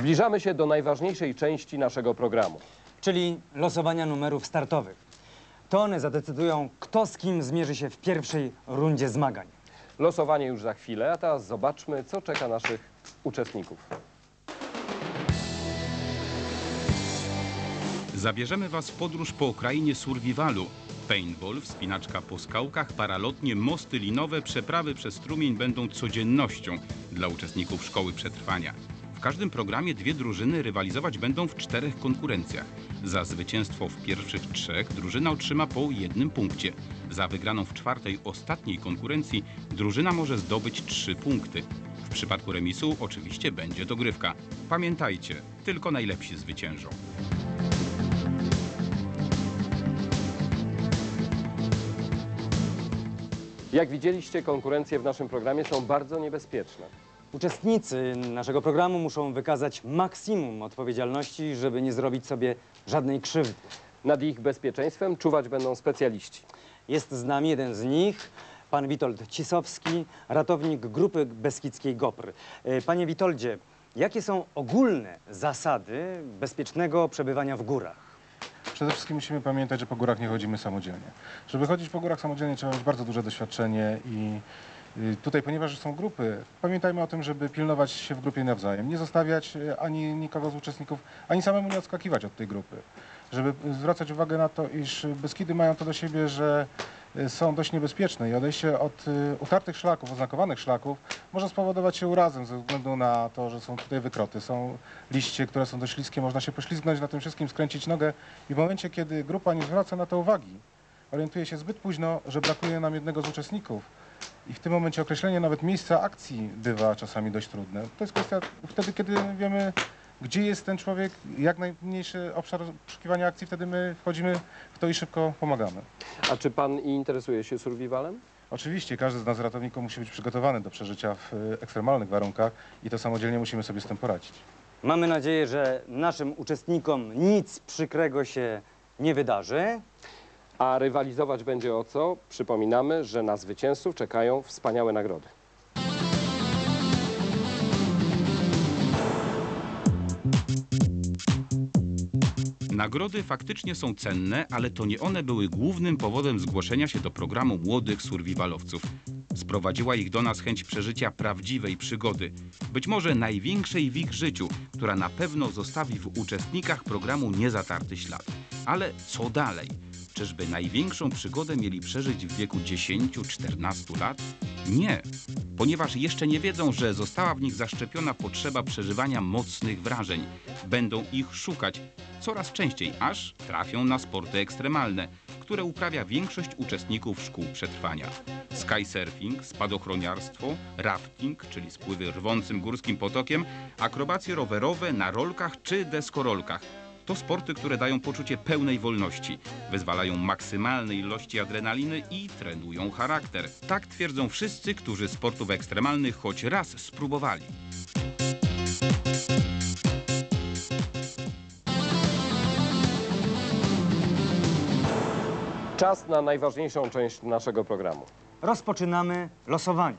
Zbliżamy się do najważniejszej części naszego programu. czyli losowania numerów startowych. To one zadecydują, kto z kim zmierzy się w pierwszej rundzie zmagań. Losowanie już za chwilę, a teraz zobaczmy, co czeka naszych uczestników. Zabierzemy Was w podróż po krainie survivalu. Paintball, wspinaczka po skałkach, paralotnie, mosty linowe, przeprawy przez strumień będą codziennością dla uczestników szkoły przetrwania. W każdym programie dwie drużyny rywalizować będą w czterech konkurencjach. Za zwycięstwo w pierwszych trzech drużyna otrzyma po jednym punkcie. Za wygraną w czwartej, ostatniej konkurencji drużyna może zdobyć trzy punkty. W przypadku remisu oczywiście będzie dogrywka. Pamiętajcie, tylko najlepsi zwyciężą. Jak widzieliście, konkurencje w naszym programie są bardzo niebezpieczne. Uczestnicy naszego programu muszą wykazać maksimum odpowiedzialności, żeby nie zrobić sobie żadnej krzywdy. Nad ich bezpieczeństwem czuwać będą specjaliści. Jest z nami jeden z nich, pan Witold Cisowski, ratownik Grupy Beskidzkiej GOPR. E, Panie Witoldzie, jakie są ogólne zasady bezpiecznego przebywania w górach? Przede wszystkim musimy pamiętać, że po górach nie chodzimy samodzielnie. Żeby chodzić po górach samodzielnie trzeba mieć bardzo duże doświadczenie i tutaj, ponieważ są grupy, pamiętajmy o tym, żeby pilnować się w grupie nawzajem. Nie zostawiać y, ani nikogo z uczestników, ani samemu nie odskakiwać od tej grupy. Żeby y, zwracać uwagę na to, iż Beskidy mają to do siebie, że y, są dość niebezpieczne i odejście od y, utartych szlaków, oznakowanych szlaków może spowodować się urazem ze względu na to, że są tutaj wykroty, są liście, które są dość śliskie, można się poślizgnąć na tym wszystkim, skręcić nogę i w momencie, kiedy grupa nie zwraca na to uwagi, orientuje się zbyt późno, że brakuje nam jednego z uczestników i w tym momencie określenie nawet miejsca akcji bywa czasami dość trudne. To jest kwestia wtedy, kiedy wiemy, gdzie jest ten człowiek, jak najmniejszy obszar poszukiwania akcji, wtedy my wchodzimy w to i szybko pomagamy. A czy pan interesuje się survivalem? Oczywiście każdy z nas ratowników musi być przygotowany do przeżycia w e, ekstremalnych warunkach i to samodzielnie musimy sobie z tym poradzić. Mamy nadzieję, że naszym uczestnikom nic przykrego się nie wydarzy. A rywalizować będzie o co? Przypominamy, że na zwycięzców czekają wspaniałe nagrody. Nagrody faktycznie są cenne, ale to nie one były głównym powodem zgłoszenia się do programu młodych survivalowców. Sprowadziła ich do nas chęć przeżycia prawdziwej przygody, być może największej w ich życiu, która na pewno zostawi w uczestnikach programu niezatarty ślad. Ale co dalej? Czyżby największą przygodę mieli przeżyć w wieku 10-14 lat? Nie, ponieważ jeszcze nie wiedzą, że została w nich zaszczepiona potrzeba przeżywania mocnych wrażeń. Będą ich szukać coraz częściej, aż trafią na sporty ekstremalne, które uprawia większość uczestników szkół przetrwania. Skysurfing, spadochroniarstwo, rafting, czyli spływy rwącym górskim potokiem, akrobacje rowerowe na rolkach czy deskorolkach. To sporty, które dają poczucie pełnej wolności, wyzwalają maksymalne ilości adrenaliny i trenują charakter. Tak twierdzą wszyscy, którzy sportów ekstremalnych choć raz spróbowali. Czas na najważniejszą część naszego programu. Rozpoczynamy losowanie.